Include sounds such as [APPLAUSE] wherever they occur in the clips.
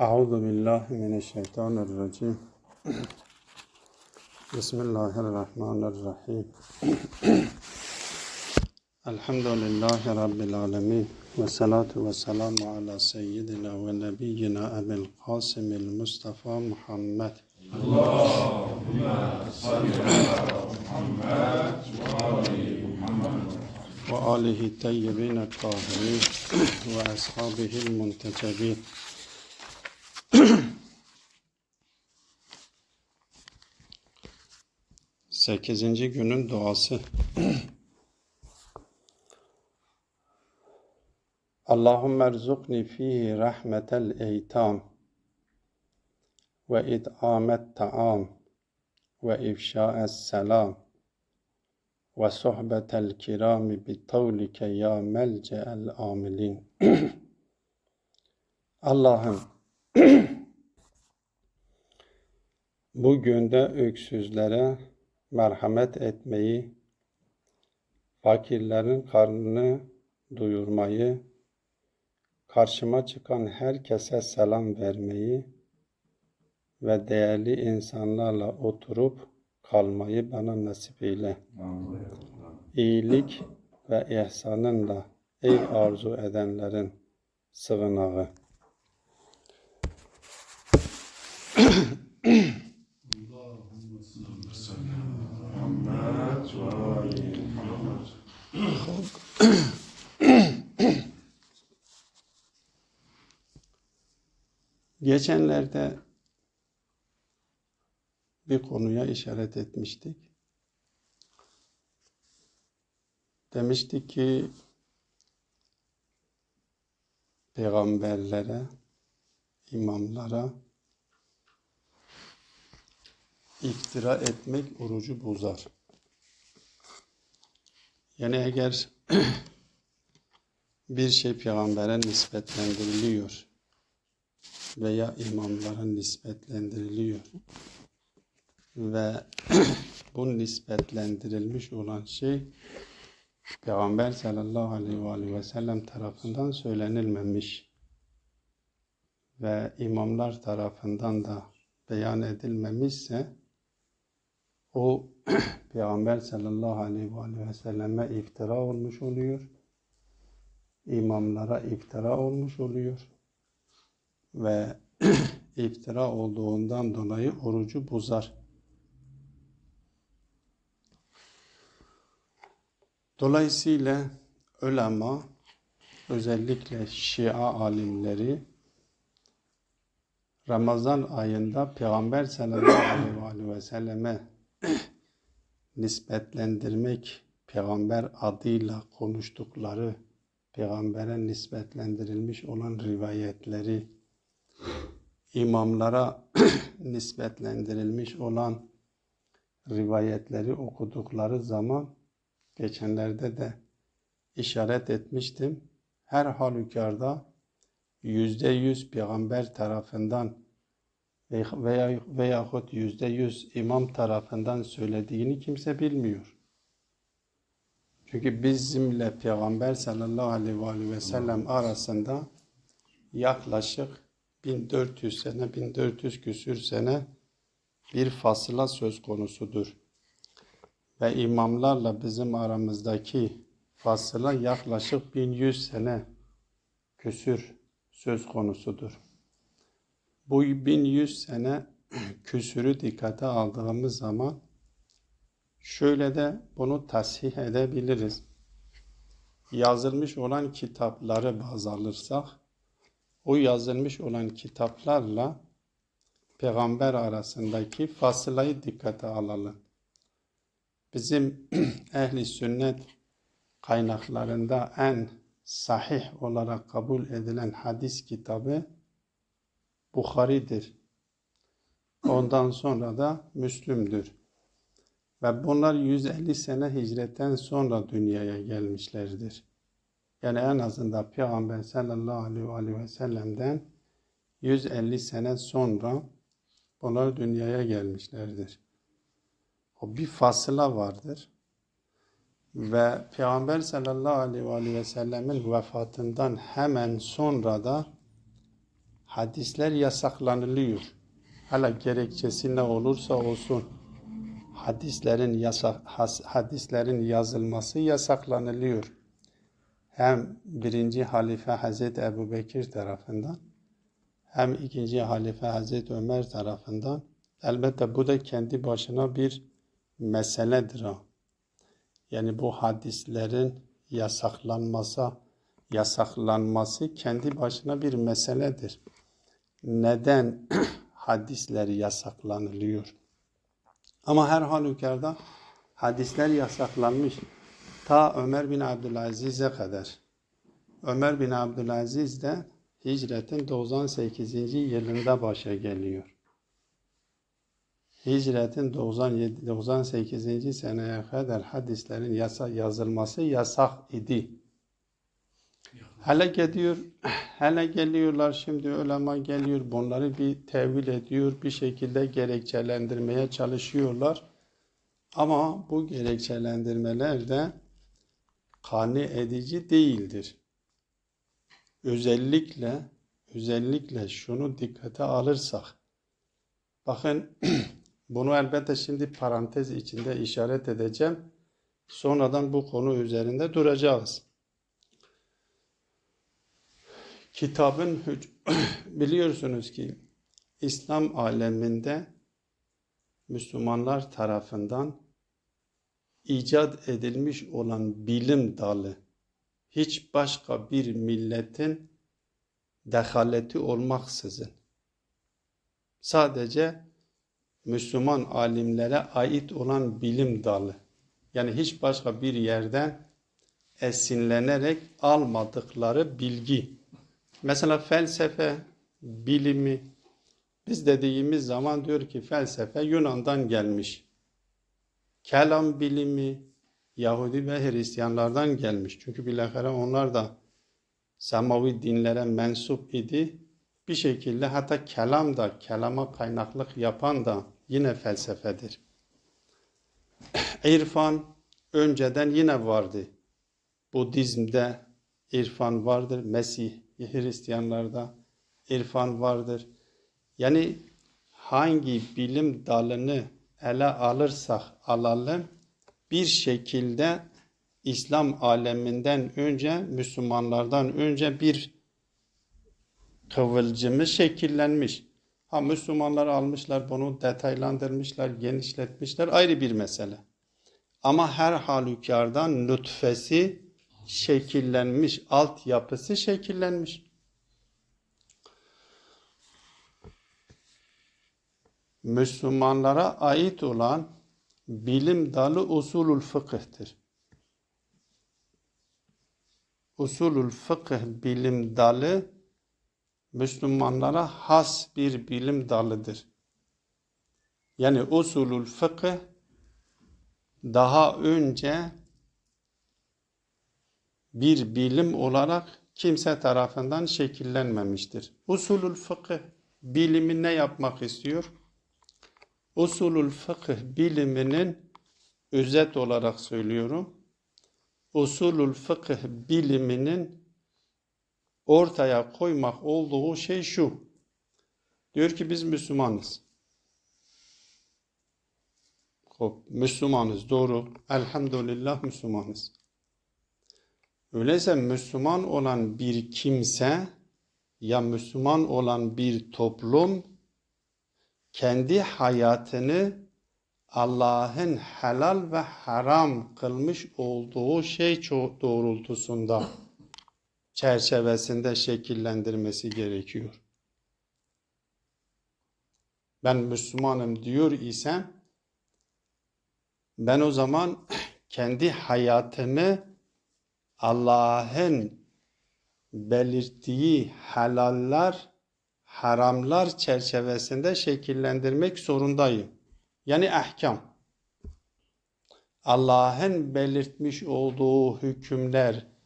أعوذ بالله من الشيطان الرجيم بسم الله الرحمن الرحيم الحمد لله رب العالمين والصلاة والسلام على سيدنا ونبينا أبي القاسم المصطفى محمد وآله الطيبين الطاهرين وأصحابه المنتجبين Sekizinci günün duası. Allahümme erzukni fihi rahmetel eytam ve id'amet ta'am ve ifşa'es selam ve sohbetel kirami bi tavlike ya melce'el amilin. Allah'ım [CLEARS THROAT] bu günde öksüzlere merhamet etmeyi, fakirlerin karnını duyurmayı, karşıma çıkan herkese selam vermeyi ve değerli insanlarla oturup kalmayı bana nasip eyle. İyilik ve ihsanınla ey arzu edenlerin sığınağı. Geçenlerde bir konuya işaret etmiştik. Demiştik ki peygamberlere, imamlara iftira etmek orucu bozar. Yani eğer [CLEARS THROAT] bir şey peygambere nispetlendiriliyor veya imamlara nispetlendiriliyor ve [CLEARS THROAT] bu nispetlendirilmiş olan şey Peygamber sallallahu aleyhi ve sellem tarafından söylenilmemiş ve imamlar tarafından da beyan edilmemişse o [CLEARS THROAT] Peygamber sallallahu aleyhi ve selleme iftira olmuş oluyor. İmamlara iftira olmuş oluyor. Ve [CLEARS THROAT] iftira olduğundan dolayı orucu bozar. Dolayısıyla ulema özellikle Şia alimleri Ramazan ayında Peygamber sallallahu aleyhi ve selleme nispetlendirmek, peygamber adıyla konuştukları, peygambere nispetlendirilmiş olan rivayetleri, imamlara [CLEARS THROAT] nispetlendirilmiş olan rivayetleri okudukları zaman geçenlerde de işaret etmiştim. Her halükarda yüzde yüz peygamber tarafından veya veyahut yüzde yüz imam tarafından söylediğini kimse bilmiyor. Çünkü bizimle Peygamber sallallahu aleyhi ve sellem arasında yaklaşık 1400 sene, 1400 küsür sene bir fasıla söz konusudur. Ve imamlarla bizim aramızdaki fasıla yaklaşık 1100 sene küsür söz konusudur. Bu 1100 sene [CLEARS THROAT] küsürü dikkate aldığımız zaman şöyle de bunu tasih edebiliriz. Yazılmış olan kitapları baz alırsak, o yazılmış olan kitaplarla peygamber arasındaki fasılayı dikkate alalım. Bizim [CLEARS THROAT] ehli sünnet kaynaklarında en sahih olarak kabul edilen hadis kitabı Bukhari'dir. Ondan sonra da Müslüm'dür. Ve bunlar 150 sene hicretten sonra dünyaya gelmişlerdir. Yani en azından Peygamber sallallahu aleyhi ve sellem'den 150 sene sonra bunlar dünyaya gelmişlerdir. O bir fasıla vardır. Ve Peygamber sallallahu aleyhi ve sellemin vefatından hemen sonra da hadisler yasaklanılıyor. Hala gerekçesi ne olursa olsun hadislerin yasak hadislerin yazılması yasaklanılıyor. Hem birinci halife Hazreti Ebu Bekir tarafından hem ikinci halife Hazreti Ömer tarafından elbette bu da kendi başına bir meseledir o. Yani bu hadislerin yasaklanması yasaklanması kendi başına bir meseledir. Neden [CLEARS THROAT] hadisler yasaklanılıyor? Ama her halükarda hadisler yasaklanmış. Ta Ömer bin Abdülaziz'e kadar. Ömer bin Abdülaziz de hicretin 98. yılında başa geliyor. Hicretin 97, 98. seneye kadar hadislerin yasa, yazılması yasak idi. Hele geliyor, hele geliyorlar şimdi ulema geliyor, bunları bir tevil ediyor, bir şekilde gerekçelendirmeye çalışıyorlar. Ama bu gerekçelendirmeler de kani edici değildir. Özellikle özellikle şunu dikkate alırsak bakın [CLEARS THROAT] bunu elbette şimdi parantez içinde işaret edeceğim. Sonradan bu konu üzerinde duracağız. Kitabın [CLEARS THROAT] biliyorsunuz ki İslam aleminde Müslümanlar tarafından icat edilmiş olan bilim dalı hiç başka bir milletin dehaleti olmaksızın sadece Müslüman alimlere ait olan bilim dalı yani hiç başka bir yerden esinlenerek almadıkları bilgi Mesela felsefe bilimi biz dediğimiz zaman diyor ki felsefe Yunan'dan gelmiş. Kelam bilimi Yahudi ve Hristiyanlardan gelmiş. Çünkü bilakare onlar da semavi dinlere mensup idi. Bir şekilde hatta kelam da, kelama kaynaklık yapan da yine felsefedir. İrfan önceden yine vardı. Budizm'de irfan vardır. Mesih Hristiyanlarda irfan vardır. Yani hangi bilim dalını ele alırsak alalım bir şekilde İslam aleminden önce Müslümanlardan önce bir kıvılcımı şekillenmiş. Ha Müslümanlar almışlar bunu detaylandırmışlar, genişletmişler ayrı bir mesele. Ama her halükardan nutfesi şekillenmiş, altyapısı şekillenmiş. Müslümanlara ait olan bilim dalı usulül fıkıhtır. Usulül fıkıh bilim dalı Müslümanlara has bir bilim dalıdır. Yani usulül fıkıh daha önce bir bilim olarak kimse tarafından şekillenmemiştir. Usulül fıkıh bilimi ne yapmak istiyor? Usulül fıkıh biliminin özet olarak söylüyorum. Usulül fıkıh biliminin ortaya koymak olduğu şey şu. Diyor ki biz Müslümanız. Hop, Müslümanız doğru. Elhamdülillah Müslümanız. Öyleyse Müslüman olan bir kimse ya Müslüman olan bir toplum kendi hayatını Allah'ın helal ve haram kılmış olduğu şey doğrultusunda çerçevesinde şekillendirmesi gerekiyor. Ben Müslümanım diyor isem ben o zaman kendi hayatımı Allah'ın belirttiği helaller, haramlar çerçevesinde şekillendirmek zorundayım. Yani ahkam. Allah'ın belirtmiş olduğu hükümler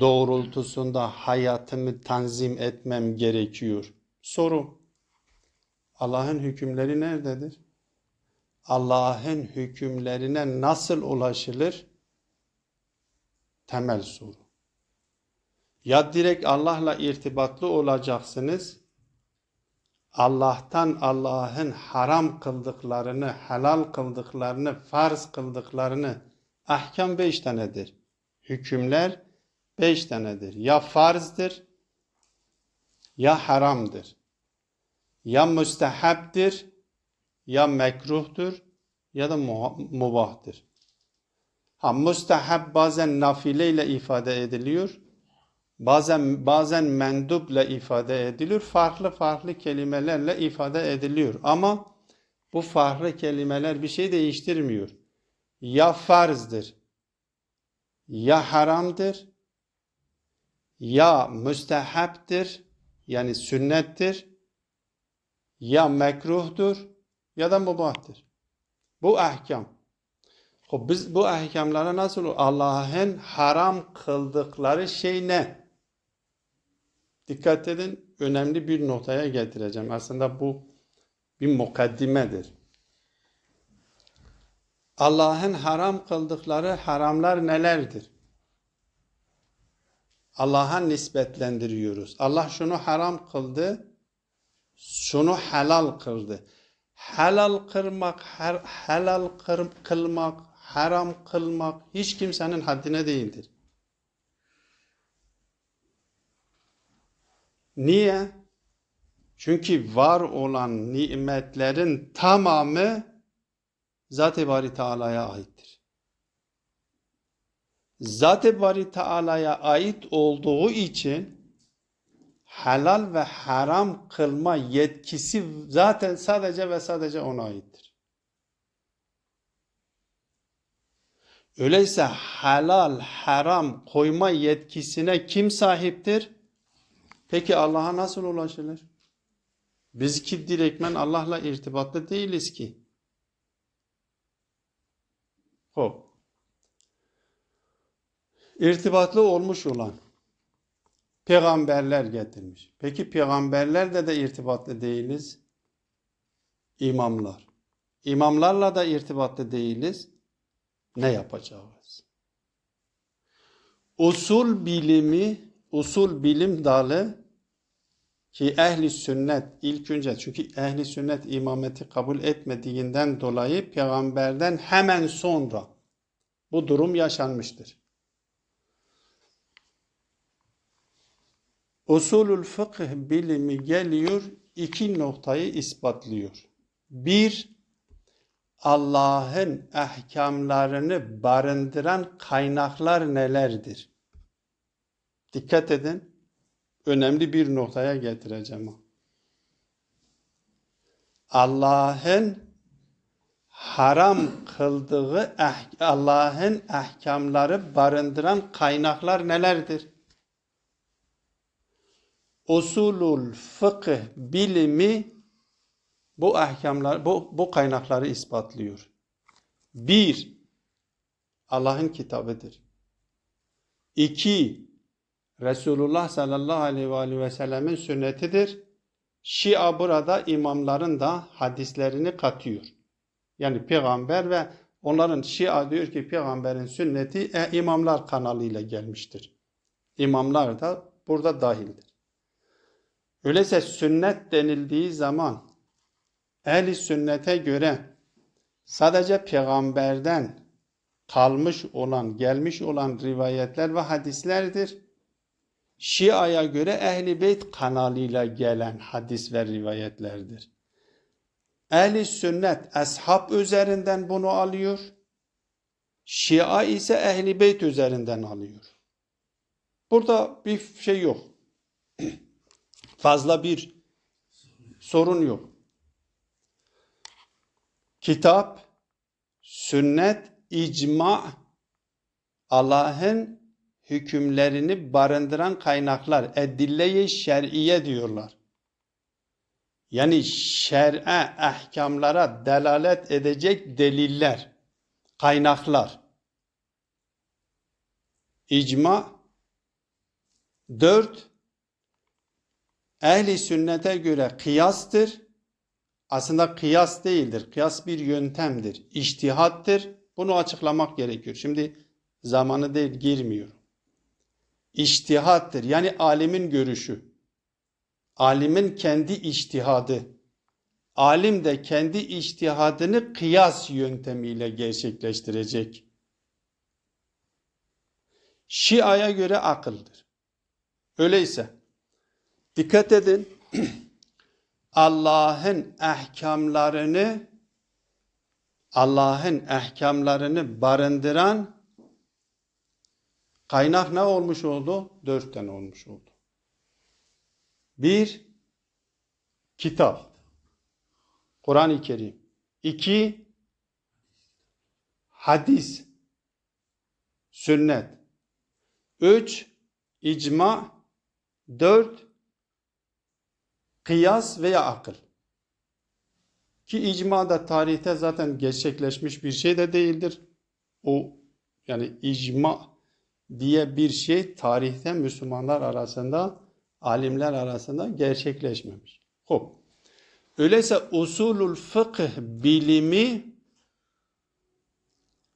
doğrultusunda hayatımı tanzim etmem gerekiyor. Soru. Allah'ın hükümleri nerededir? Allah'ın hükümlerine nasıl ulaşılır? Temel soru. Ya direkt Allah'la irtibatlı olacaksınız. Allah'tan Allah'ın haram kıldıklarını, helal kıldıklarını, farz kıldıklarını ahkam beş tanedir. Hükümler beş tanedir. Ya farzdır, ya haramdır, ya müstehaptir, ya mekruhtur, ya da mubahtır. Ha müstehab bazen nafile ile ifade ediliyor. Bazen bazen mendupla ifade ediliyor. Farklı farklı kelimelerle ifade ediliyor. Ama bu farklı kelimeler bir şey değiştirmiyor. Ya farzdır, ya haramdır, ya müstehaptir, yani sünnettir, ya mekruhtur, ya da mubahtır. Bu ahkam. Biz bu ahkamlara nasıl Allah'ın haram kıldıkları şey ne? Dikkat edin önemli bir noktaya getireceğim. Aslında bu bir mukaddimedir. Allah'ın haram kıldıkları haramlar nelerdir? Allah'a nispetlendiriyoruz. Allah şunu haram kıldı, şunu helal kıldı. Helal kırmak, her, helal kır, kılmak, haram kılmak hiç kimsenin haddine değildir. Niye? Çünkü var olan nimetlerin tamamı Zat-ı Bari Teala'ya aittir. Zat-ı Bari Teala'ya ait olduğu için helal ve haram kılma yetkisi zaten sadece ve sadece ona aittir. Öyleyse helal, haram koyma yetkisine kim sahiptir? Peki Allah'a nasıl ulaşılır? Biz ki direktmen Allah'la irtibatlı değiliz ki. Hop. İrtibatlı olmuş olan peygamberler getirmiş. Peki peygamberlerle de irtibatlı değiliz. İmamlar. İmamlarla da irtibatlı değiliz. Ne yapacağız? Usul bilimi, usul bilim dalı ki ehli sünnet ilk önce çünkü ehli sünnet imameti kabul etmediğinden dolayı peygamberden hemen sonra bu durum yaşanmıştır. Usulül fıkıh bilimi geliyor, iki noktayı ispatlıyor. Bir, Allah'ın ahkamlarını barındıran kaynaklar nelerdir? Dikkat edin, önemli bir noktaya getireceğim. Allah'ın haram kıldığı, ah- Allah'ın ahkamları barındıran kaynaklar nelerdir? Usulul fıkıh bilimi bu ahkamlar, bu, bu kaynakları ispatlıyor. Bir, Allah'ın kitabıdır. İki, Resulullah sallallahu aleyhi ve, sellemin sünnetidir. Şia burada imamların da hadislerini katıyor. Yani peygamber ve onların Şia diyor ki peygamberin sünneti e, imamlar kanalıyla gelmiştir. İmamlar da burada dahildir. Öyleyse sünnet denildiği zaman ehli sünnete göre sadece peygamberden kalmış olan, gelmiş olan rivayetler ve hadislerdir. Şia'ya göre ehli beyt kanalıyla gelen hadis ve rivayetlerdir. Ehli sünnet ashab üzerinden bunu alıyor. Şia ise ehli beyt üzerinden alıyor. Burada bir şey yok fazla bir sorun yok. Kitap, sünnet, icma Allah'ın hükümlerini barındıran kaynaklar, edille-i şer'iye diyorlar. Yani şer'e, ahkamlara delalet edecek deliller, kaynaklar. İcma, dört, ehli sünnete göre kıyastır. Aslında kıyas değildir. Kıyas bir yöntemdir. İçtihattır. Bunu açıklamak gerekiyor. Şimdi zamanı değil girmiyorum. İçtihattır. Yani alimin görüşü. Alimin kendi içtihadı. Alim de kendi içtihadını kıyas yöntemiyle gerçekleştirecek. Şia'ya göre akıldır. Öyleyse dikkat edin [CLEARS THROAT] Allah'ın ahkamlarını Allah'ın ahkamlarını barındıran kaynak ne olmuş oldu? Dört tane olmuş oldu. Bir, kitap. Kur'an-ı Kerim. İki, hadis. Sünnet. Üç, icma. Dört, kıyas veya akıl. Ki icma da tarihte zaten gerçekleşmiş bir şey de değildir. O yani icma diye bir şey tarihte Müslümanlar arasında, alimler arasında gerçekleşmemiş. Hop. Öyleyse usulul fıkıh bilimi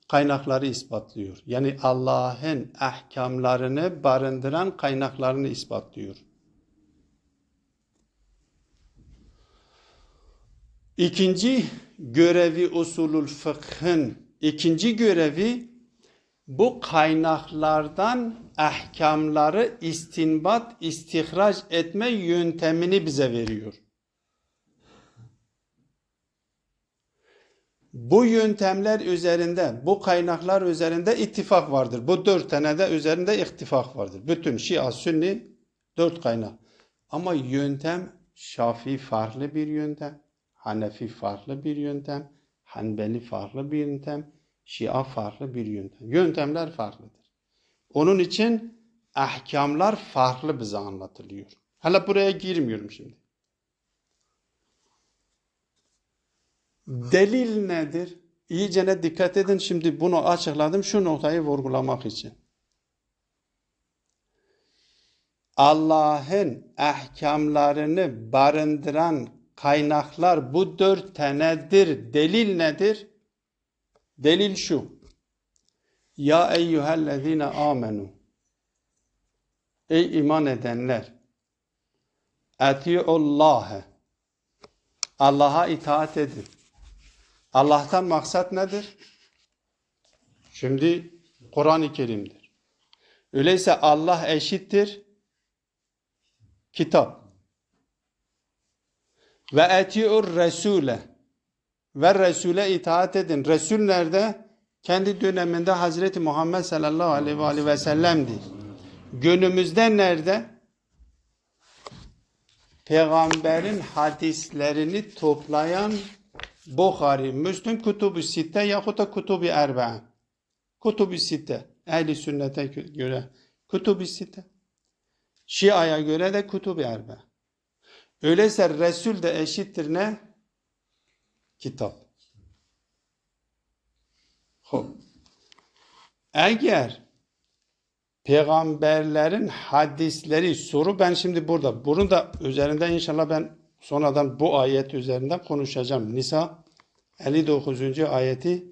kaynakları ispatlıyor. Yani Allah'ın ahkamlarını barındıran kaynaklarını ispatlıyor. İkinci görevi usulul fıkhın ikinci görevi bu kaynaklardan ahkamları istinbat, istihraç etme yöntemini bize veriyor. Bu yöntemler üzerinde, bu kaynaklar üzerinde ittifak vardır. Bu dört tane de üzerinde ittifak vardır. Bütün Şia, Sünni dört kaynak. Ama yöntem Şafii farklı bir yöntem. Hanefi farklı bir yöntem, Hanbeli farklı bir yöntem, Şia farklı bir yöntem. Yöntemler farklıdır. Onun için ahkamlar farklı bize anlatılıyor. Hala buraya girmiyorum şimdi. Delil nedir? İyicene dikkat edin. Şimdi bunu açıkladım şu noktayı vurgulamak için. Allah'ın ahkamlarını barındıran kaynaklar bu dört tanedir. Delil nedir? Delil şu. Ya eyyühellezine amenu. Ey iman edenler. Eti'ullâhe. Allah'a itaat edin. Allah'tan maksat nedir? Şimdi Kur'an-ı Kerim'dir. Öyleyse Allah eşittir. Kitap. Ve eti'ur resule. Ve Resul'e itaat edin. Resul nerede? Kendi döneminde Hazreti Muhammed sallallahu aleyhi ve sellem'di. Günümüzde nerede? Peygamberin hadislerini toplayan Bukhari, Müslüm, Kutubu Sitte yahut da Kutubu Erba'a. Kutubu Sitte. Ehli sünnete göre Kutubu Sitte. Şia'ya göre de Kutubu Erba'a. Öyleyse Resul de eşittir ne? Kitap. Hop. Eğer peygamberlerin hadisleri soru ben şimdi burada. Bunu da üzerinde inşallah ben sonradan bu ayet üzerinden konuşacağım. Nisa 59. ayeti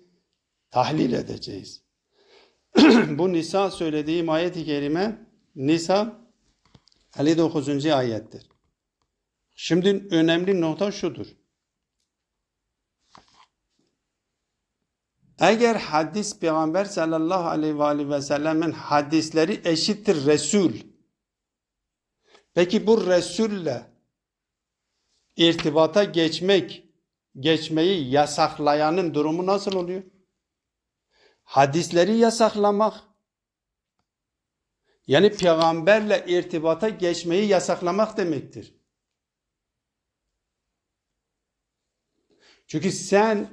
tahlil edeceğiz. [CLEARS THROAT] bu Nisa söylediğim ayet-i kerime Nisa 59. ayettir. Şimdi önemli nokta şudur. Eğer hadis Peygamber sallallahu aleyhi ve, aleyhi ve sellemin hadisleri eşittir Resul. Peki bu Resul'le irtibata geçmek, geçmeyi yasaklayanın durumu nasıl oluyor? Hadisleri yasaklamak. Yani peygamberle irtibata geçmeyi yasaklamak demektir. Çünkü sen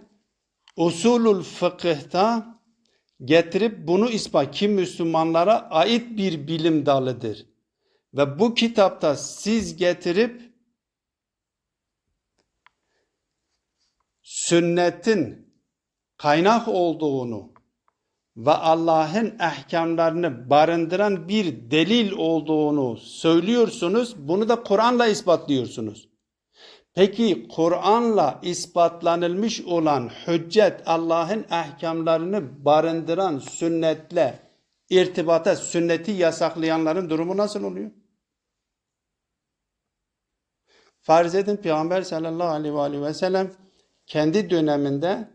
usulul fıkıhta getirip bunu ispat ki Müslümanlara ait bir bilim dalıdır. Ve bu kitapta siz getirip sünnetin kaynak olduğunu ve Allah'ın ahkamlarını barındıran bir delil olduğunu söylüyorsunuz. Bunu da Kur'an'la ispatlıyorsunuz. Peki Kur'an'la ispatlanılmış olan hüccet Allah'ın ahkamlarını barındıran sünnetle irtibata, sünneti yasaklayanların durumu nasıl oluyor? Farz edin Peygamber sallallahu aleyhi ve, sellem kendi döneminde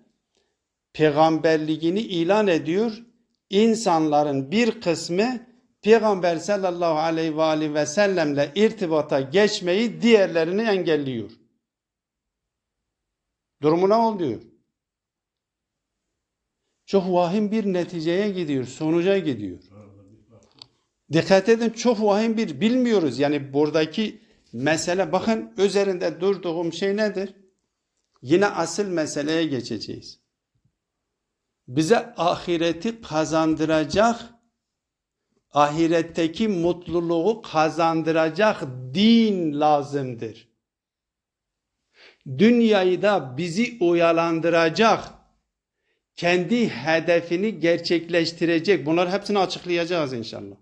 peygamberliğini ilan ediyor. İnsanların bir kısmı Peygamber sallallahu aleyhi ve sellemle irtibata geçmeyi diğerlerini engelliyor. Durumu ne oluyor? Çok vahim bir neticeye gidiyor, sonuca gidiyor. Dikkat edin çok vahim bir bilmiyoruz. Yani buradaki mesele bakın üzerinde durduğum şey nedir? Yine asıl meseleye geçeceğiz. Bize ahireti kazandıracak, ahiretteki mutluluğu kazandıracak din lazımdır. Dünyayı da bizi oyalandıracak, kendi hedefini gerçekleştirecek. Bunlar hepsini açıklayacağız inşallah.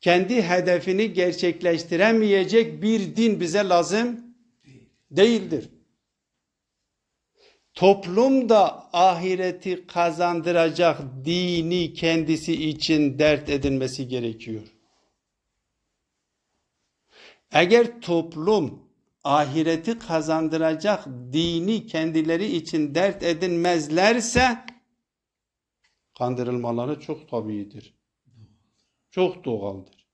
Kendi hedefini gerçekleştiremeyecek bir din bize lazım değildir. Toplum da ahireti kazandıracak dini kendisi için dert edinmesi gerekiyor. Eğer toplum ahireti kazandıracak dini kendileri için dert edinmezlerse kandırılmaları çok tabiidir. Çok doğaldır.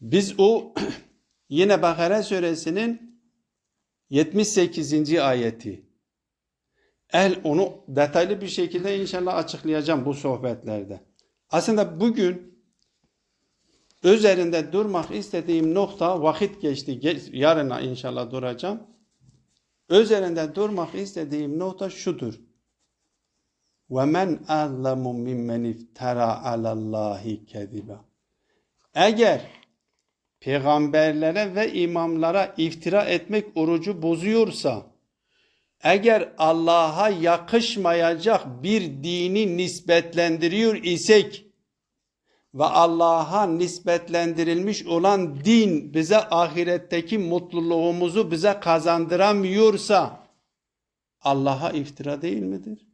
Biz o [CLEARS THROAT] yine Bakara suresinin 78. ayeti El onu detaylı bir şekilde inşallah açıklayacağım bu sohbetlerde. Aslında bugün üzerinde durmak istediğim nokta vakit geçti. Yarına inşallah duracağım. Üzerinde durmak istediğim nokta şudur. وَمَنْ أَظْلَمُ مِمَّنْ اِفْتَرَى عَلَى اللّٰهِ كَذِبًا Eğer peygamberlere ve imamlara iftira etmek orucu bozuyorsa, eğer Allah'a yakışmayacak bir dini nispetlendiriyor isek ve Allah'a nispetlendirilmiş olan din bize ahiretteki mutluluğumuzu bize kazandıramıyorsa Allah'a iftira değil midir?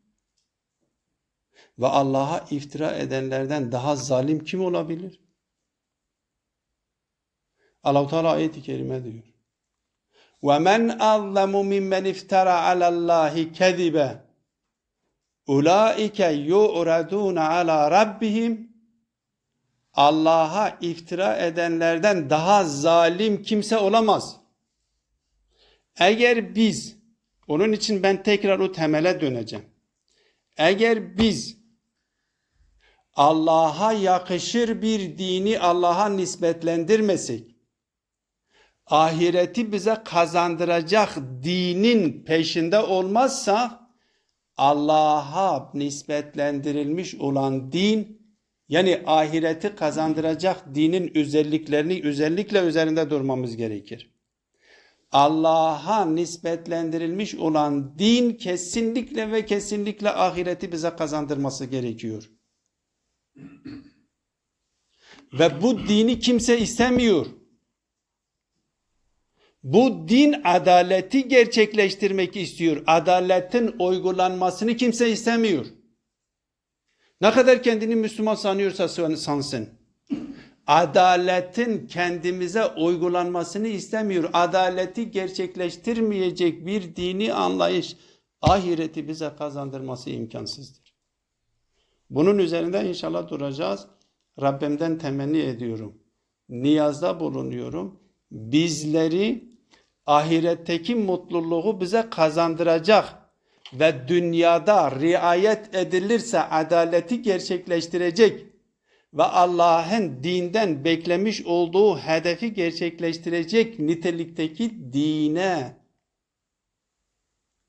Ve Allah'a iftira edenlerden daha zalim kim olabilir? Allah-u Teala ayet-i kerime diyor. وَمَنْ أَظْلَمُ مِمَّنْ اِفْتَرَى عَلَى اللّٰهِ كَذِبًا اُولَٰئِكَ يُعْرَدُونَ عَلَى رَبِّهِمْ Allah'a iftira edenlerden daha zalim kimse olamaz. Eğer biz, onun için ben tekrar o temele döneceğim. Eğer biz Allah'a yakışır bir dini Allah'a nispetlendirmesek, ahireti bize kazandıracak dinin peşinde olmazsa Allah'a nispetlendirilmiş olan din yani ahireti kazandıracak dinin özelliklerini özellikle üzerinde durmamız gerekir. Allah'a nispetlendirilmiş olan din kesinlikle ve kesinlikle ahireti bize kazandırması gerekiyor. Ve bu dini kimse istemiyor. Bu din adaleti gerçekleştirmek istiyor. Adaletin uygulanmasını kimse istemiyor. Ne kadar kendini Müslüman sanıyorsa sansın. Adaletin kendimize uygulanmasını istemiyor. Adaleti gerçekleştirmeyecek bir dini anlayış ahireti bize kazandırması imkansızdır. Bunun üzerinde inşallah duracağız. Rabbimden temenni ediyorum. Niyazda bulunuyorum. Bizleri ahiretteki mutluluğu bize kazandıracak ve dünyada riayet edilirse adaleti gerçekleştirecek ve Allah'ın dinden beklemiş olduğu hedefi gerçekleştirecek nitelikteki dine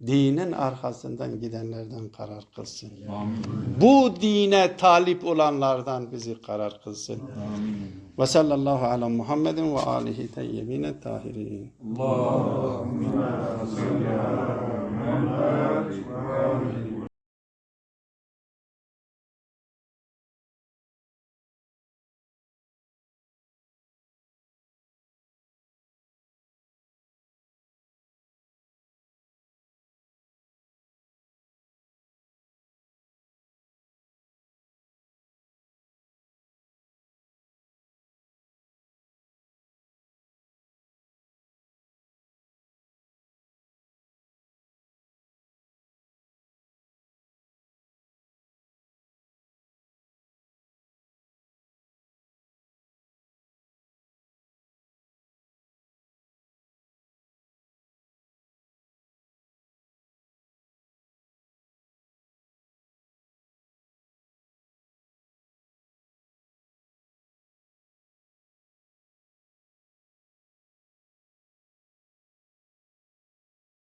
dinin arkasından gidenlerden karar kılsın. Amin. Bu dine talip olanlardan bizi karar kılsın. Amin. Ve sallallahu ala Muhammedin ve alihi teyyibine tahirin. Allahümme salli ala Muhammed ve alihi